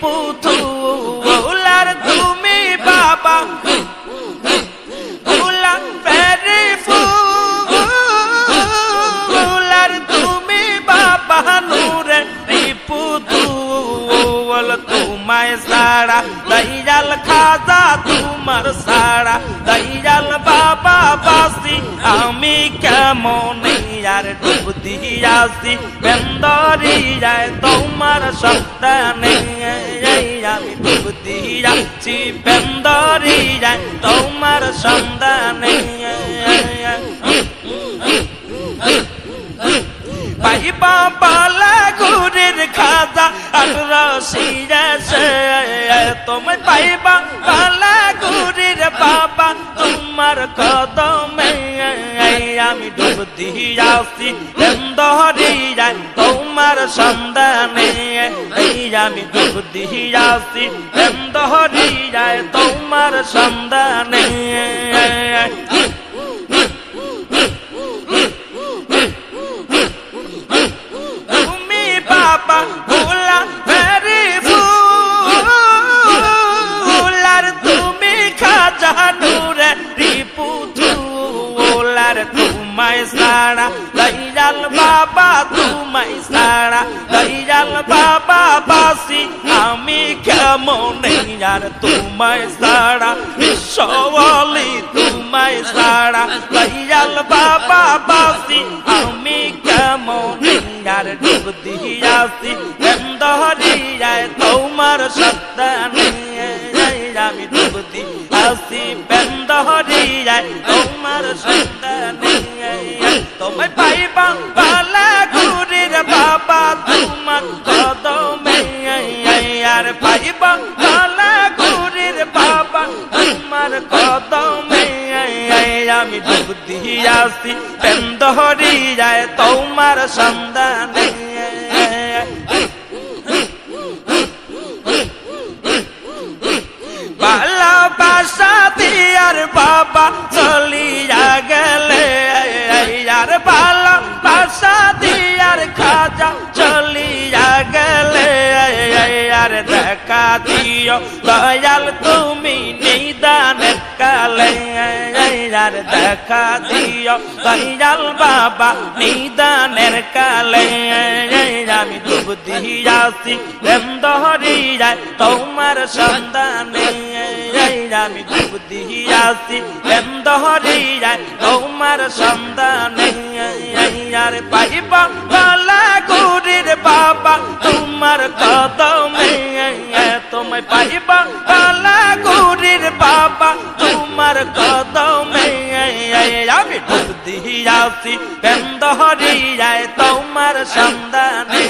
পুতু, ওলার তুমি বাবা। ওলার প্যারে ওলার তুমি বাবা নূরে পুতু, ওল তোমায় সারা। দইজাল খাজা তোমার সারা। দইজাল বাবা বাসি, আমি কেমন আর ডুব দিয়াছি বেন্দরিয়ায় তোমার সব বেন্দরি যায় তোমার সন্ধানে। আমি ডুব দিয়াছি যায় তোমার সন্ধানে। তোমায় সারা দয়াল বাবা তোমায় সারা দয়াল বাবা, বাসি, আমি কেমন আর তোমায় সারা বিশ্বলি তোমায় সারা দয়াল বাবা, বাসি, আমি কেমন আর ডুব দিয়াছি বেন্দরিয়ায় তোমার সত্তানে আমি ডুব দিয়াছি বেন্দরিয়ায় তোমার সত্তানে আর পাইবা পালা গুরির বাবা। তোমার কদমে, আমি ডুব দিয়াছি বেন্দহরি যায় তোমার সন্ধানে। ভালোবাসা দিয়ার বাবা চলিয়া গেলে, আর ভালোবাসা দেখা দিও দয়াল তুমি নিদানের কালে আর দেখা দিও দয়াল বাবা নিদানের কালে আমি ডুব দিয়াছি বেন্দহরি যায় তোমার সন্তানে আমি ডুব দিয়াছি বেন্দহরি যায় তোমার সন্তানে আর পাইবা গলা গুরির বাবা তোমার কদমে তোমায় পাইবা কালা গুরির বাবা তোমার কদমে। আমি ডুব দিয়াছি বেন্দহরি যায় তোমার সন্তানে